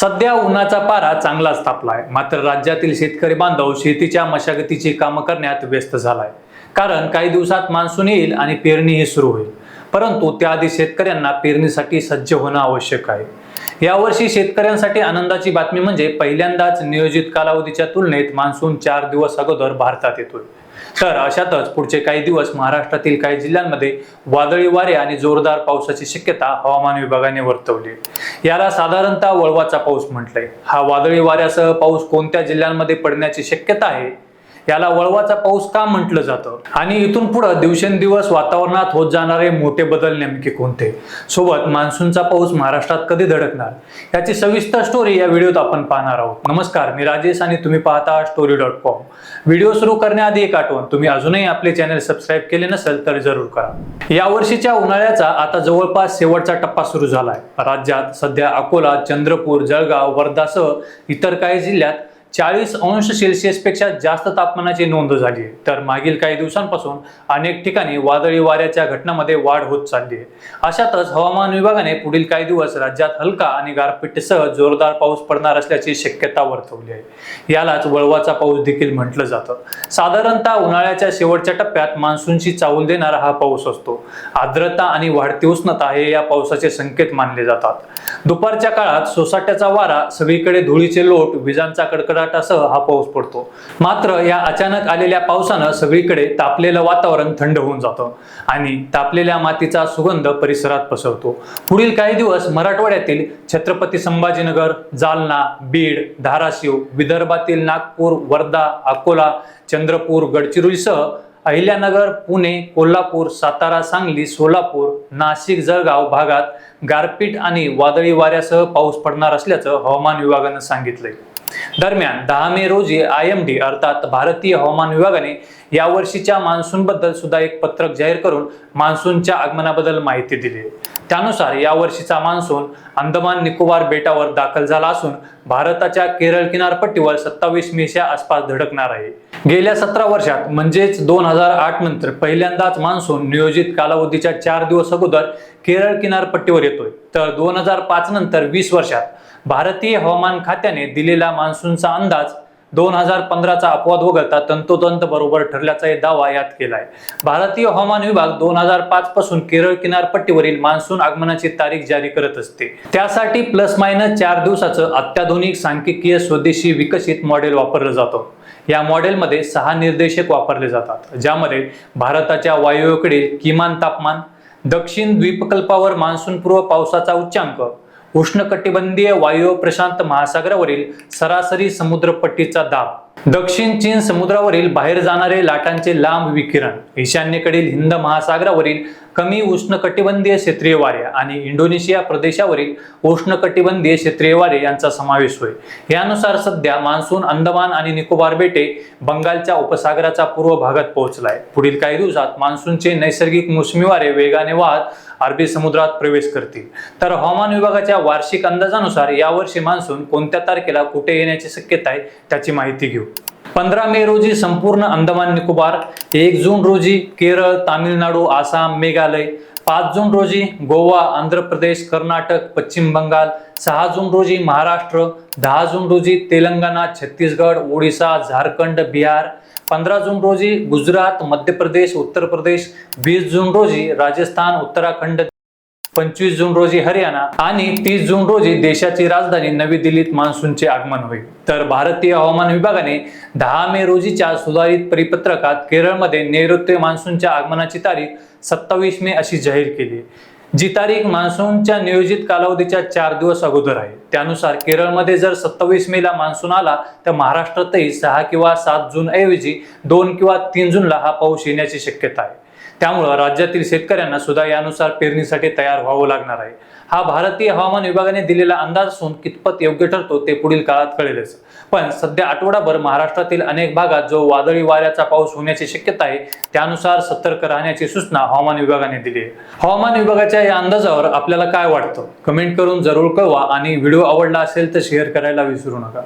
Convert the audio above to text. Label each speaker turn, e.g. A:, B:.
A: सध्या उन्हाचा पारा चांगलाच तापलाय. मात्र राज्यातील शेतकरी बांधव शेतीच्या मशागतीची कामं करण्यात व्यस्त झालाय. कारण काही दिवसात मान्सून येईल आणि पेरणीही सुरू होईल. परंतु त्याआधी शेतकऱ्यांना पेरणीसाठी सज्ज होणं आवश्यक आहे. यावर्षी शेतकऱ्यांसाठी आनंदाची बातमी म्हणजे पहिल्यांदाच नियोजित कालावधीच्या तुलनेत मान्सून चार दिवस अगोदर भारतात येतोय. तर अशातच पुढचे काही दिवस महाराष्ट्रातील काही जिल्ह्यांमध्ये वादळी वारे आणि जोरदार पावसाची शक्यता हवामान विभागाने वर्तवली. याला साधारणतः वळवाचा पाऊस म्हटलंय. हा वादळी वाऱ्यासह पाऊस कोणत्या जिल्ह्यांमध्ये पडण्याची शक्यता आहे? याला वळवाचा पाऊस का म्हटलं जातं? आणि इथून पुढं दिवसेंदिवस वातावरणात होत जाणारे मोठे बदल नेमके कोणते? सोबत मान्सूनचा पाऊस महाराष्ट्रात कधी धडकणार? याची सविस्तर स्टोरी या व्हिडिओत आपण पाहणार आहोत. नमस्कार मी राजेश आणि तुम्ही पाहता स्टोरी डॉट कॉम व्हिडिओ सुरू करण्याआधी एक आठवण तुम्ही अजूनही आपले चॅनल सबस्क्राईब केले नसेल तर जरूर करा. या वर्षीच्या उन्हाळ्याचा आता जवळपास शेवटचा टप्पा सुरू झालाय. राज्यात सध्या अकोला चंद्रपूर जळगाव वर्धासह इतर काही जिल्ह्यात चाळीस अंश सेल्सिअसपेक्षा जास्त तापमानाची नोंद झाली आहे. तर मागील काही दिवसांपासून अनेक ठिकाणी वादळी वाऱ्याच्या घटनांमध्ये वाढ होत चालली आहे. अशातच हवामान विभागाने पुढील काही दिवस राज्यात हलका आणि गारपीटसह जोरदार पाऊस पडणार असल्याची शक्यता वर्तवली आहे. यालाच वळवाचा पाऊस देखील म्हटलं जातं. साधारणतः उन्हाळ्याच्या शेवटच्या टप्प्यात मान्सूनची चावूल देणारा हा पाऊस असतो. आर्द्रता आणि वाढती उष्णता हे या पावसाचे संकेत मानले जातात. दुपारच्या काळात सोसाट्याचा वारा सगळीकडे धुळीचे लोट विजांचा कडकड गडगडाटासह हा पाऊस पडतो. मात्र या अचानक आलेल्या पावसानं सगळीकडे तापलेलं वातावरण थंड होऊन जातं आणि तापलेल्या मातीचा सुगंध परिसरात पसरतो. पुढील काही दिवस मराठवाड्यातील छत्रपती संभाजीनगर जालना बीड धाराशिव विदर्भातील नागपूर वर्धा अकोला चंद्रपूर गडचिरोलीसह अहिल्यानगर पुणे कोल्हापूर सातारा सांगली सोलापूर नाशिक जळगाव भागात गारपीट आणि वादळी वाऱ्यासह पाऊस पडणार असल्याचं हवामान विभागानं सांगितलंय. दरम्यान दहा मे रोजी आय एम डी अर्थात भारतीय हवामान विभागाने या वर्षीच्या मान्सून सुद्धा एक पत्रक जाहीर करून मान्सूनच्या आगमनाबद्दल माहिती दिली. त्यानुसार या वर्षीचा मान्सून अंदमान निकोबार बेटावर दाखल झाला असून भारताच्या केरळ किनारपट्टीवर सत्तावीस मेच्या आसपास धडकणार आहे. गेल्या सतरा वर्षात म्हणजेच दोन हजार आठ नंतर पहिल्यांदाच मान्सून नियोजित कालावधीच्या चार दिवस अगोदर केरळ किनारपट्टीवर येतोय. तर दोन हजार पाच नंतर वीस वर्षात भारतीय हवामान खात्याने दिलेला मान्सूनचा अंदाज दोन हजार पंधराचा अपवाद वगळता तंतोतंत बरोबर ठरल्याचा दावा यात केलाय. भारतीय हवामान विभाग दोन हजार पाच पासून केरळ किनारपट्टीवरील मान्सून आगमनाची तारीख जारी करत असते. त्यासाठी प्लस मायनस चार दिवसाचं अत्याधुनिक सांख्यिकीय स्वदेशी विकसित मॉडेल वापरलं जातं. या मॉडेलमध्ये सहा निर्देशक वापरले जातात ज्यामध्ये भारताच्या वायुकडील किमान तापमान दक्षिण द्वीपकल्पावर मान्सूनपूर्व पावसाचा उच्चांक उष्णकटिबंधीय वायू प्रशांत महासागरावरील सरासरी समुद्रपट्टीचा दाब. दक्षिण चीन समुद्रावरील बाहेर जाणारे लाटांचे लांब विकिरण. ईशान्येकडील हिंद महासागरावरील कमी उष्णकटिबंधीय क्षेत्रीय वारे आणि इंडोनेशिया प्रदेशावरील उष्णकटिबंधीय क्षेत्रीय वारे यांचा समावेश होय. यानुसार सध्या मान्सून अंदमान आणि निकोबार बेटे बंगालच्या उपसागराचा पूर्व भागात पोहोचलाय. पुढील काही दिवसात मान्सूनचे नैसर्गिक मोसमी वारे वेगाने वाहत अरबी समुद्रात प्रवेश करतील. तर हवामान विभागाच्या वार्षिक अंदाजानुसार यावर्षी मान्सून कोणत्या तारखेला कुठे येण्याची शक्यता आहे त्याची माहिती घेऊ. पंधरा मे रोजी संपूर्ण अंदमान निकोबार एक जून रोजी केरळ तामिळनाडू आसाम मेघालय पाच जून रोजी गोवा आंध्र प्रदेश कर्नाटक पश्चिम बंगाल सहा जून रोजी महाराष्ट्र दहा जून रोजी तेलंगणा छत्तीसगड ओडिसा झारखंड बिहार पंधरा जून रोजी गुजरात मध्य प्रदेश उत्तर प्रदेश वीस जून रोजी राजस्थान उत्तराखंड पंचवीस जून रोजी हरियाणा आणि तीस जून रोजी देशाची राजधानी नवी दिल्लीत मान्सूनचे आगमन होईल. तर भारतीय हवामान विभागाने दहा मे रोजीच्या सुधारित परिपत्रकात केरळमध्ये नैऋत्य मान्सूनच्या आगमनाची तारीख सत्तावीस मे अशी जाहीर केली जी तारीख मान्सूनच्या नियोजित कालावधीच्या चार दिवस अगोदर आहे. त्यानुसार केरळमध्ये जर सत्तावीस मेला मान्सून आला तर महाराष्ट्रातही सहा किंवा सात जून ऐवजी दोन किंवा तीन जूनला हा पाऊस येण्याची शक्यता आहे. त्यामुळं राज्यातील शेतकऱ्यांना सुद्धा यानुसार पेरणीसाठी तयार व्हावं लागणार आहे. हा भारतीय हवामान विभागाने दिलेला अंदाज असून कितपत योग्य ठरतो ते पुढील काळात कळेलच. पण सध्या आठवडाभर महाराष्ट्रातील अनेक भागात जो वादळी वाऱ्याचा पाऊस होण्याची शक्यता आहे त्यानुसार सतर्क राहण्याची सूचना हवामान विभागाने दिली आहे. हवामान विभागाच्या या अंदाजावर आपल्याला काय वाटतं? कमेंट करून जरूर कळवा आणि व्हिडिओ आवडला असेल तर शेअर करायला विसरू नका.